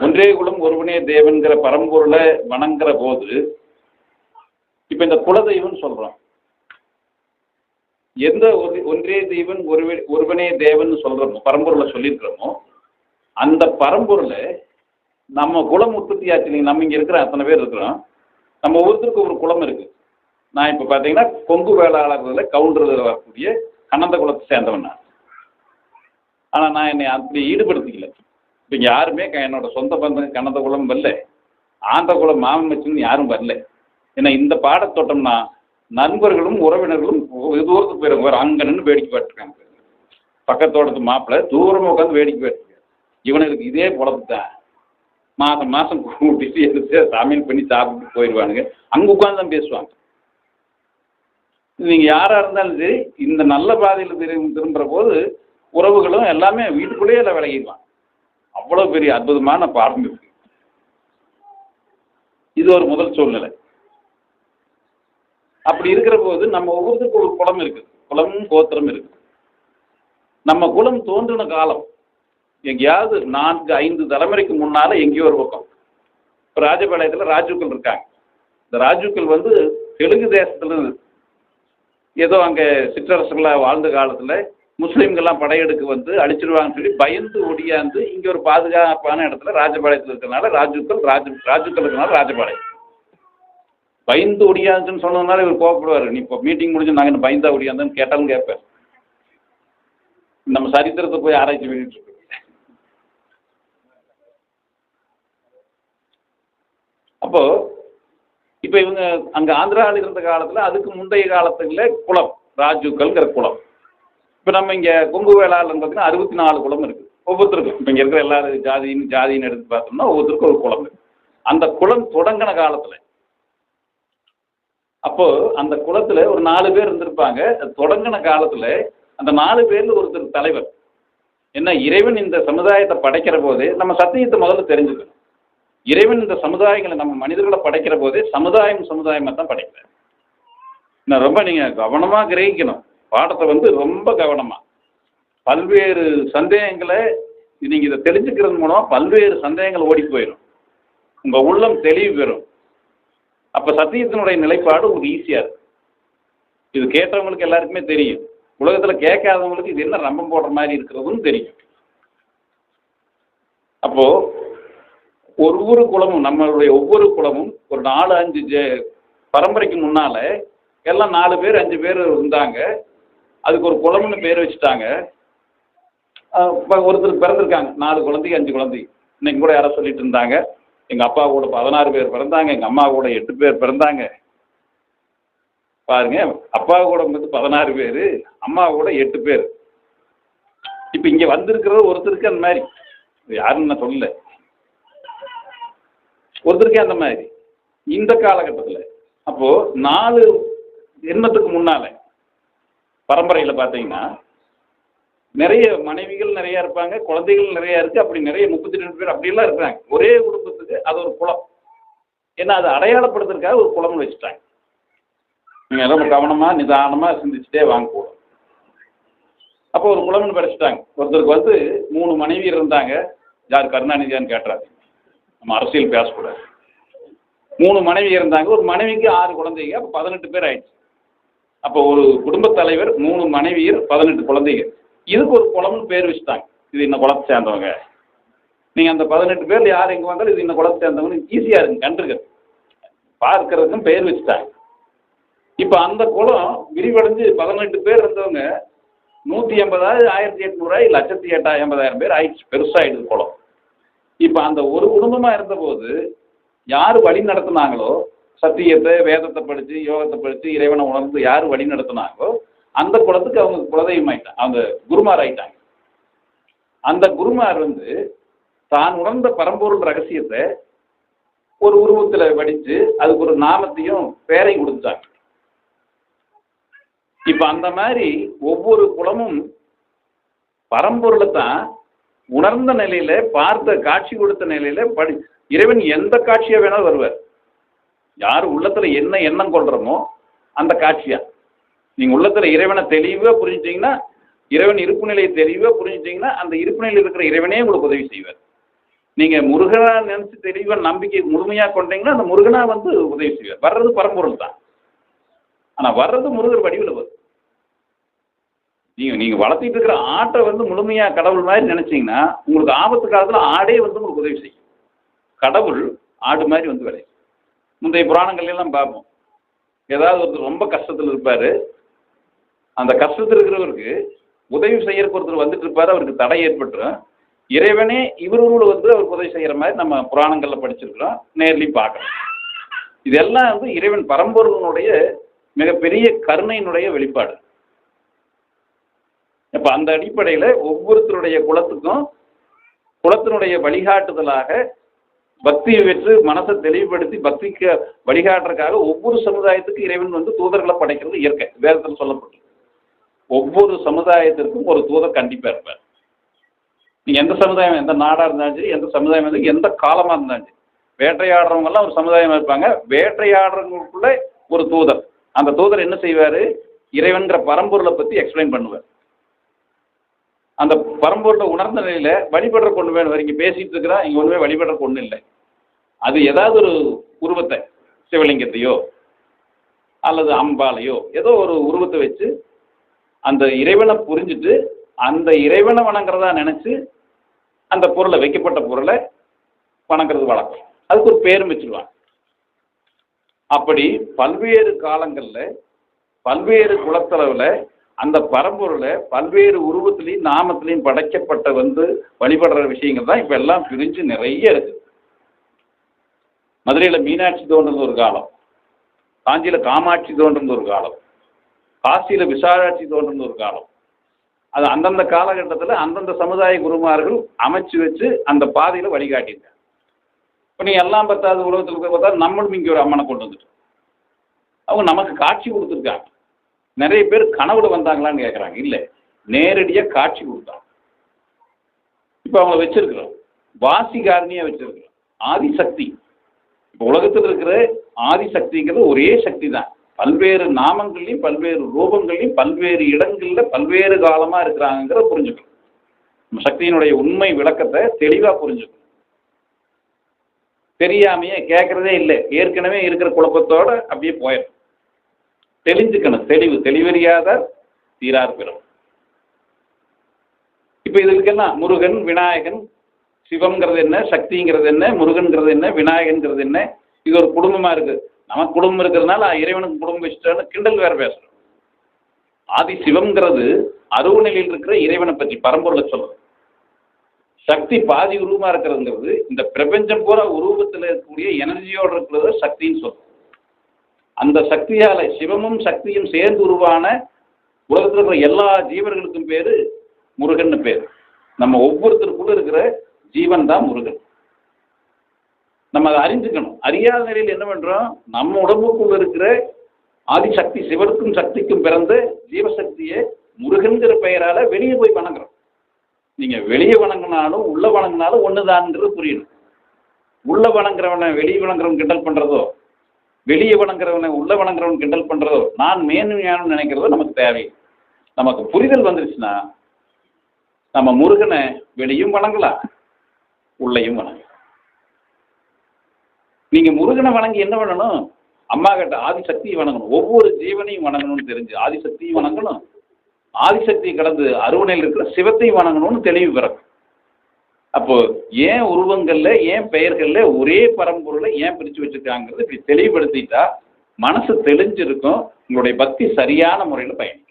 ஒன்றே குலம் ஒருவனே தேவன்கிற பரம்பொருளை வணங்குற போது இப்போ இந்த குலதெய்வம்னு சொல்கிறோம் எந்த ஒரு ஒன்றே தெய்வன் ஒருவே ஒருவனே தேவன் சொல்கிறோமோ பரம்பொருளை சொல்லியிருக்கிறோமோ அந்த பரம்பொருளை நம்ம குலம் உற்பத்தி ஆச்சு நீங்கள் நம்ம இங்கே இருக்கிற அத்தனை பேர் இருக்கிறோம். நம்ம ஒவ்வொருத்தருக்கும் ஒரு குலம் இருக்குது நான் இப்போ பார்த்தீங்கன்னா கொங்கு வேளாளர்களில் கவுண்டரில் வரக்கூடிய அனந்த குலத்தை சேர்ந்தவன் நான். ஆனால் நான் என்னை அப்படி ஈடுபடுத்திக்கல. இப்போ இங்கே யாருமே க- என்னோட சொந்த பந்தம் கண்ணந்த குலம் வரல. ஆண்ட குலம் மாமன் மச்சின்னு யாரும் வரல. ஏன்னா இந்த பாடத்தோட்டம்னா நண்பர்களும் உறவினர்களும் வெகு தூரத்துக்கு போயிருங்க வேறு அங்கே நின்று வேடிக்கை பார்த்துருக்காங்க. பக்கத்தோட்டத்து மாப்பிள்ளை தூரமாக உட்காந்து வேடிக்கை பார்த்துருக்காங்க இவனுக்கு இதே பொழப்பு தான் மாதம் மாதம் கூட்டிட்டு எடுத்து சமையல் பண்ணி சாப்பிட்டு போயிடுவானுங்க அங்கே உட்காந்து தான் பேசுவாங்க. நீங்கள் யாராக இருந்தாலும் சரி இந்த நல்ல பாதையில் திரும்ப திரும்புகிற போது உறவுகளும் எல்லாமே வீட்டுக்குள்ளேயே எல்லாம் விலகிடுவாங்க. அவ்வளோ பெரிய அற்புதமான பாடம் இருக்கு. இது ஒரு முதல் சூழ்நிலை. அப்படி இருக்கிற போது நம்ம ஒவ்வொருத்தருக்கும் ஒரு குலம் இருக்குது குலமும் கோத்திரம் இருக்குது நம்ம குலம் தோன்றின காலம் எங்கேயாவது நான்கு ஐந்து தலைமுறைக்கு முன்னால எங்கேயோ ஒரு பக்கம். இப்போ ராஜபாளையத்தில் ராஜுக்கள் இருக்காங்க. இந்த ராஜுக்கள் வந்து தெலுங்கு தேசத்துல ஏதோ அங்கே சிற்றரசுகளாக வாழ்ந்த காலத்தில் முஸ்லீம்கள்லாம் படையெடுக்க வந்து அடிச்சிருவாங்கன்னு சொல்லி பயந்து ஒடியாந்து இங்கே ஒரு பாதுகாப்பான இடத்துல ராஜபாளையத்தில் இருக்கிறனால ராஜுக்கள் ராஜு ராஜுக்கள் இருக்கிறனால ராஜபாளையம். பயந்து ஒடியாந்துன்னு சொன்னதுனால இவர் கோவப்படுவார். நீ இப்போ மீட்டிங் முடிஞ்சு நாங்கள் என்ன பயந்தா ஒடியாந்தன்னு கேட்டாலும் கேட்பேன். நம்ம சரித்திரத்தை போய் ஆராய்ச்சி பண்ணிட்டு இருக்கோம். அப்போ இப்போ இவங்க அங்கே ஆந்திராவில் இருந்த காலத்தில் அதுக்கு முந்தைய காலத்துல குளம் ராஜுக்கள்ங்கிற குளம். இப்போ நம்ம இங்கே கொங்கு வேளாளர் பார்த்தீங்கன்னா அறுபத்தி நாலு குளம் இருக்குது ஒவ்வொருத்தருக்கும். இப்போ இங்கே இருக்கிற எல்லா ஜாதின்னு ஜாதின்னு எடுத்து பார்த்தோம்னா ஒவ்வொருத்தருக்கும் ஒரு குளம் அந்த குளம் தொடங்கின காலத்தில் அப்போ அந்த குளத்துல ஒரு நாலு பேர் இருந்திருப்பாங்க. அது தொடங்கின காலத்துல அந்த நாலு பேர்ல ஒருத்தர் தலைவர். என்ன இறைவன் இந்த சமுதாயத்தை படைக்கிற போதே நம்ம சத்தியத்தை முதல்ல தெரிஞ்சுக்கணும். இறைவன் இந்த சமுதாயங்களை நம்ம மனிதர்களை படைக்கிற போதே சமுதாயம் சமுதாயமாக தான் படைக்கிறார். நான் ரொம்ப நீங்க கவனமா கிரகிக்கணும். பாடத்தை வந்து ரொம்ப கவனமாக பல்வேறு சந்தேகங்களை நீங்கள் இதை தெரிஞ்சுக்கிறது மூலமாக பல்வேறு சந்தேகங்கள் ஓடி போயிடும். உங்கள் உள்ளம் தெளிவு பெறும். அப்போ சத்தியத்தினுடைய நிலைப்பாடு உங்களுக்கு ஈஸியாக இருக்கும். இது கேட்டவங்களுக்கு எல்லாருக்குமே தெரியும். உலகத்தில் கேட்காதவங்களுக்கு இது என்ன ரம்பம் போடுற மாதிரி இருக்கிறதுன்னு தெரியும். அப்போது ஒவ்வொரு குலமும் நம்மளுடைய ஒவ்வொரு குலமும் ஒரு நாலு அஞ்சு ஜெ- பரம்பரைக்கு முன்னால் எல்லாம் நாலு பேர் அஞ்சு பேர் இருந்தாங்க. அதுக்கு ஒரு குளம்னு பேர் வச்சுட்டாங்க. ஒருத்தர் பிறந்திருக்காங்க. நாலு குழந்தைங்க அஞ்சு குழந்தை இன்னைக்கு கூட யாரோ சொல்லிட்டு இருந்தாங்க. எங்கள் அப்பா கூட பதினாறு பேர் பிறந்தாங்க. எங்கள் அம்மா கூட எட்டு பேர் பிறந்தாங்க. பாருங்க அப்பா கூட வந்து பதினாறு பேர் அம்மா கூட எட்டு பேர். இப்போ இங்கே வந்திருக்கிறது ஒருத்தருக்கு அந்த மாதிரி. யாருன்னு நான் சொல்லல. ஒருத்தருக்கே அந்த மாதிரி. இந்த காலகட்டத்தில். அப்போது நாலு எண்ணத்துக்கு முன்னால் பரம்பரையில் பார்த்தீங்கன்னா நிறைய மனைவிகள் நிறைய இருப்பாங்க குழந்தைகள் நிறைய இருக்கு அப்படி நிறைய முப்பத்தி ரெண்டு பேர் அப்படியெல்லாம் இருக்கிறாங்க. ஒரே குடும்பத்துக்கு அது ஒரு குளம். ஏன்னா அதை அடையாளப்படுத்துறதுக்காக ஒரு குளம்னு வச்சுட்டாங்க. நீங்கள் எல்லாம் கவனமாக நிதானமாக சிந்திச்சுட்டே வாங்க போடும் அப்போ ஒரு குளம்னு படிச்சுட்டாங்க. ஒருத்தருக்கு வந்து மூணு மனைவி இருந்தாங்க. யார் கருணாநிதியான்னு கேட்டாரு நம்ம அரசியல் பேசக்கூடாது. மூணு மனைவி இருந்தாங்க. ஒரு மனைவிக்கு ஆறு குழந்தைங்க அப்போ பதினெட்டு பேர் ஆயிடுச்சு. அப்போ ஒரு குடும்பத் தலைவர் மூணு மனைவியர் பதினெட்டு குழந்தைங்க இதுக்கு ஒரு குளம்னு பேர் வச்சுட்டாங்க. இது இந்த குளத்தை சேர்ந்தவங்க. நீங்கள் அந்த பதினெட்டு பேர் யார் எங்கே வந்தாலும் இது இந்த குளத்தை சேர்ந்தவங்க. ஈஸியாக இருக்கும் கண்டுருக்கிறது பார்க்கறதுக்கும் பேர் வச்சுட்டாங்க. இப்போ அந்த குளம் விரிவடைஞ்சு பதினெட்டு பேர் இருந்தவங்க நூற்றி எண்பதாயிரம் ஆயிரத்தி எட்நூறாய் லட்சத்தி எட்டாயிரம் எண்பதாயிரம் பேர் ஆயிடுச்சு பெருசாகிடுது குளம். இப்போ அந்த ஒரு குடும்பமாக இருந்தபோது யார் வழி நடத்துனாங்களோ சத்தியத்தை வேதத்தை படித்து யோகத்தை படித்து இறைவனை உணர்ந்து யார் வழி நடத்தினாங்களோ அந்த குலத்துக்கு அவங்க குலதெய்வம் ஆயிட்டாங்க அந்த குருமார் ஆயிட்டாங்க. அந்த குருமார் வந்து தான் உணர்ந்த பரம்பொருள் ரகசியத்தை ஒரு உருவத்தில் வடித்து அதுக்கு ஒரு நாமத்தையும் பேரையும் கொடுத்துட்டாங்க இப்போ அந்த மாதிரி ஒவ்வொரு குலமும் பரம்பொருளை தான் உணர்ந்த நிலையில பார்த்த காட்சி கொடுத்த நிலையில படி இறைவன் எந்த காட்சியா வேணாலும் வருவார். யார் உள்ளத்துல என்ன எண்ணம் கொள்கிறோமோ அந்த காட்சியா? நீங்க உள்ளத்துல இறைவனை தெளிவா புரிஞ்சிட்டீங்கன்னா இறைவன் இருப்பு நிலையை தெளிவா புரிஞ்சிட்டீங்கன்னா அந்த இருப்பு நிலையில் இருக்கிற இறைவனே உங்களுக்கு உதவி செய்வார். நீங்கள் முருகனா நினச்சி தெளிவாக நம்பிக்கை முழுமையாக கொண்டீங்கன்னா அந்த முருகனா வந்து உதவி செய்வார். வர்றது பரம்பொருள் தான். ஆனால் வர்றது முருகர் வடிவில் வரும். நீங்கள் நீங்கள் வளர்த்திட்டு இருக்கிற ஆட்டை வந்து முழுமையாக கடவுள் மாதிரி நினச்சிங்கன்னா உங்களுக்கு ஆபத்து காலத்தில் ஆடே வந்து உங்களுக்கு உதவி செய்யும். கடவுள் ஆடு மாதிரி வந்து விளையும். முந்தைய புராணங்கள்லாம் எல்லாம் பார்ப்போம். ஏதாவது ஒருத்தர் ரொம்ப கஷ்டத்தில் இருப்பார். அந்த கஷ்டத்தில் இருக்கிறவருக்கு உதவி செய்யறதுக்கு ஒருத்தர் வந்துட்டு இருப்பார். அவருக்கு தடை ஏற்பட்டுரும். இறைவனே இவரோடு வந்து அவருக்கு உதவி செய்கிற மாதிரி நம்ம புராணங்களில் படிச்சிருக்கிறோம். நேர்லையும் பார்க்குறோம் இதெல்லாம் வந்து இறைவன் பரம்பொருளனுடைய மிகப்பெரிய கருணையினுடைய வெளிப்பாடு. இப்போ அந்த அடிப்படையில் ஒவ்வொருத்தருடைய குலத்துக்கும் குலத்தினுடைய வழிகாட்டுதலாக பக்தியை பெற்று மனசை தெளிவுபடுத்தி பக்திக்கு வழிகாட்டுறதுக்காக ஒவ்வொரு சமுதாயத்துக்கும் இறைவன் வந்து தூதர்களை படைக்கிறது இயற்கை. வேதத்தில் சொல்லப்பட்டது ஒவ்வொரு சமுதாயத்திற்கும் ஒரு தூதர் கண்டிப்பாக இருப்பார். நீங்கள் எந்த சமுதாயம் எந்த நாடாக இருந்தாலும் சரி எந்த சமுதாயம் இருந்தாலும் எந்த காலமாக இருந்தாலும் சரி வேட்டையாடுறவங்கெல்லாம் ஒரு சமுதாயமாக இருப்பாங்க. வேட்டையாடுறவங்களுக்குள்ளே ஒரு தூதர். அந்த தூதர் என்ன செய்வார்? இறைவன்கிற பரம்பொருளை பற்றி எக்ஸ்பிளைன் பண்ணுவார். அந்த பரம்பொருளை உணர்ந்த நிலையில் வழிபடுற கொண்டு வேணும். இங்கே பேசிகிட்டு இருக்கிறா இங்கே ஒன்றுமே வழிபடுற கொண்டு இல்லை. அது ஏதாவது ஒரு உருவத்தை சிவலிங்கத்தையோ அல்லது அம்பாலையோ ஏதோ ஒரு உருவத்தை வச்சு அந்த இறைவனை புரிஞ்சுட்டு அந்த இறைவனை வணங்குறதா நினச்சி அந்த பொருளை வைக்கப்பட்ட பொருளை வணங்குறது வழக்கம். அதுக்கு ஒரு பேரும் வச்சுருவாங்க. அப்படி பல்வேறு காலங்களில் பல்வேறு குலத்தளவில் அந்த பரம்பொருளை பல்வேறு உருவத்திலையும் நாமத்திலையும் படைக்கப்பட்ட வந்து வழிபடுற விஷயங்கள் தான் இப்போ எல்லாம் பிரிஞ்சு நிறைய இருக்குது மதுரையில் மீனாட்சி தோன்றது ஒரு காலம். காஞ்சியில் காமாட்சி தோன்றது ஒரு காலம். காசியில் விசாலாட்சி தோன்றது ஒரு காலம். அது அந்தந்த காலகட்டத்தில் அந்தந்த சமுதாய குருமார்கள் அமைச்சு வச்சு அந்த பாதையில் வழிகாட்டியிருக்காங்க. இப்போ நீங்கள் எல்லாம் பத்தாவது உலகத்தில் பார்த்தா நம்மளும் இங்கே ஒரு அம்மனை கொண்டு வந்துட்டோம். அவங்க நமக்கு காட்சி கொடுத்துருக்காங்க. நிறைய பேர் கனவுல வந்தாங்களான்னு கேட்குறாங்க இல்லை நேரடியாக காட்சி கொடுத்தான் இப்போ அவங்கள வச்சிருக்கிறோம். வாசிகாரணியாக வச்சிருக்கிறோம். ஆதிசக்தி. இப்போ உலகத்தில் இருக்கிற ஆதிசக்திங்கிறது ஒரே சக்தி தான் பல்வேறு நாமங்கள்லையும் பல்வேறு ரூபங்கள்லையும் பல்வேறு இடங்களில் பல்வேறு காலமாக இருக்கிறாங்கிறத புரிஞ்சுக்கணும். நம்ம சக்தியினுடைய உண்மை விளக்கத்தை தெளிவாக புரிஞ்சுக்கணும். தெரியாமையே கேட்குறதே இல்லை. ஏற்கனவே இருக்கிற குழப்பத்தோடு அப்படியே போயிடும். தெளிஞ்சுக்கணும். தெளிவு தெளிவறியாத தீரார் பெறும் இப்போ இதுக்கெல்லாம் முருகன் விநாயகன் சிவம்ங்கிறது என்ன? சக்திங்கிறது என்ன? முருகன்கிறது என்ன? விநாயகன்கிறது என்ன? இது ஒரு குடும்பமாக இருக்குது நமக்கு குடும்பம் இருக்கிறதுனால இறைவனுக்கு குடும்பம் வச்சுட்டான்னு கிண்டல் வேறு பேசுகிறோம் ஆதி சிவம்ங்கிறது அருவுநிலையில் இருக்கிற இறைவனை பற்றி பரம்பொருளை சொல்றது. சக்தி பாதி உருவமாக இருக்கிறதுங்கிறது இந்த பிரபஞ்சம் பூரா உருவத்தில் இருக்கக்கூடிய எனர்ஜியோடு இருக்கிறத சக்தின்னு சொல்றோம் அந்த சக்தியால் சிவமும் சக்தியும் சேர்ந்து உருவான உலகத்தில் இருக்கிற எல்லா ஜீவர்களுக்கும் பேர் முருகன்னு பேர். நம்ம ஒவ்வொருத்தருக்குள்ள இருக்கிற ஜீவன் தான் முருகன். நம்ம அதை அறிஞ்சுக்கணும். அறியாத நிலையில் என்ன பண்ணுறோம் நம்ம உடம்புக்குள்ள இருக்கிற ஆதிசக்தி சிவனுக்கும் சக்திக்கும் பிறந்த ஜீவசக்தியை முருகன்கிற பெயரால் வெளியே போய் வணங்குறோம். நீங்கள் வெளியே வணங்கினாலும் உள்ளே வணங்கினாலும் ஒன்று தான்ங்கிறது புரியணும். உள்ளே வணங்குறவனை வெளியே வணங்குறவன் கிண்டல் பண்ணுறதோ வெளியே வணங்குறவனை உள்ளே வணங்குறவன் கிண்டல் பண்ணுறதோ நான் மேன்மையானு நினைக்கிறதோ நமக்கு தேவை நமக்கு புரிதல் வந்துருச்சுன்னா நம்ம முருகனை வெளியும் வணங்கலாம் உள்ளேயும் வணங்கலாம். நீங்கள் முருகனை வணங்கி என்ன பண்ணணும் அம்மா கிட்ட ஆதிசக்தியை வணங்கணும். ஒவ்வொரு ஜீவனையும் வணங்கணும்னு தெரிஞ்சு ஆதிசக்தியும் வணங்கணும். ஆதிசக்தி கடந்து அருவணையில் இருக்கிற சிவத்தையும் வணங்கணும்னு தெளிவு பிறக்கும். அப்போ ஏன் உருவங்கள்ல ஏன் பெயர்கள்ல ஒரே பரம்பொருளை ஏன் பிரித்து வச்சிருக்காங்கிறது இப்படி தெளிவுபடுத்திட்டா மனசு தெளிஞ்சிருக்கும் உங்களுடைய பக்தி சரியான முறையில் பயணிக்கும்.